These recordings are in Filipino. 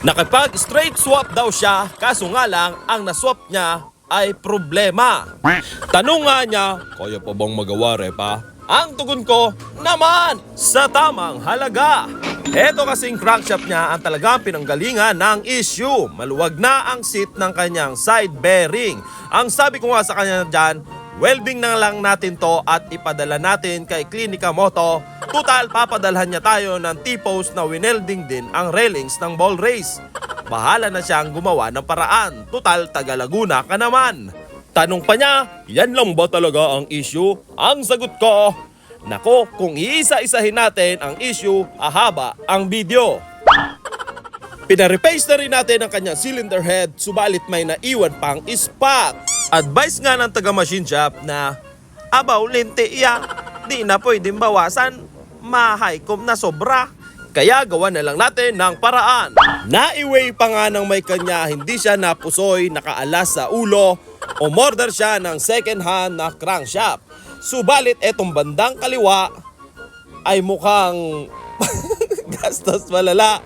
Nakipag straight swap daw siya, kaso nga lang, ang naswap niya ay problema. Tanong nga niya, kaya pa bang magawa, Repa? Ang tugon ko, naman, sa tamang halaga. Ito kasing crankshaft niya ang talagang pinanggalingan ng issue. Maluwag na ang seat ng kanyang side bearing. Ang sabi ko nga sa kanya dyan, welding na lang natin to at ipadala natin kay Klinika Moto. Total, papadalhan niya tayo ng T-post na winelding din ang railings ng ball race. Bahala na siyang gumawa ng paraan. Total, taga Laguna ka naman. Tanong pa niya, yan lang ba talaga ang issue? Ang sagot ko, nako, kung iisa-isahin natin ang issue, ahaba ang video. Pinarepace na rin natin ang kanyang cylinder head, subalit may naiwan pang spot. Advice nga ng taga machine shop na, Abaw, lente iya, di na pwedeng bawasan, mahaykom na sobra. Kaya gawa na lang natin ng paraan. Naiway pa nga ng may kanya, hindi siya napusoy, nakaalas sa ulo, umorder siya ng second hand na crankshaft. Subalit etong bandang kaliwa ay mukhang gastos malala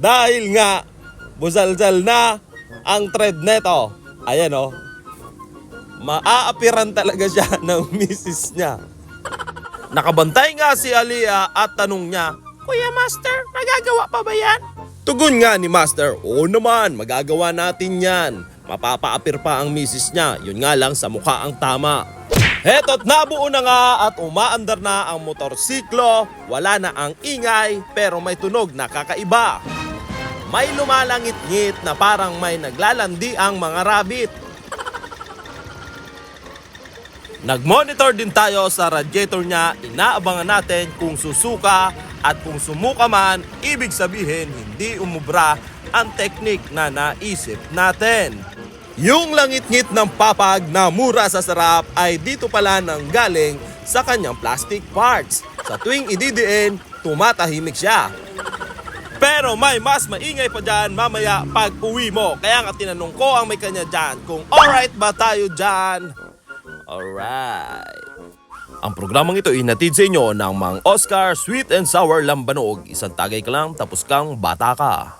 dahil nga busalsal na ang thread neto. Ayan oh. Maaapiran talaga siya ng misis niya. Nakabantay nga si Alia at tanong niya, Kuya Master, magagawa pa ba yan? Tugon nga ni Master, oo naman, magagawa natin yan. Mapapaapir pa ang misis niya, yun nga lang sa mukha ang tama. Heto't nabuo na nga at umaandar na ang motorsiklo, wala na ang ingay pero may tunog na kakaiba. May lumalangit-ngit na parang may naglalandi ang mga rabbit. Nag-monitor din tayo sa radiator niya, inaabangan natin kung susuka at kung sumuka man, ibig sabihin hindi umubra ang teknik na naisip natin. Yung langit-ngit ng papag na mura sa sarap ay dito pala nang galing sa kanyang plastic parts. Sa tuwing ididiin, tumatahimik siya. Pero may mas maingay pa dyan mamaya pag uwi mo. Kaya nga tinanong ko ang may kanya dyan kung alright ba tayo dyan. Alright. Ang programang ito inatid sa inyo ng Mang Oscar Sweet and Sour Lambanog. Isang tagay ka lang tapos kang bata ka.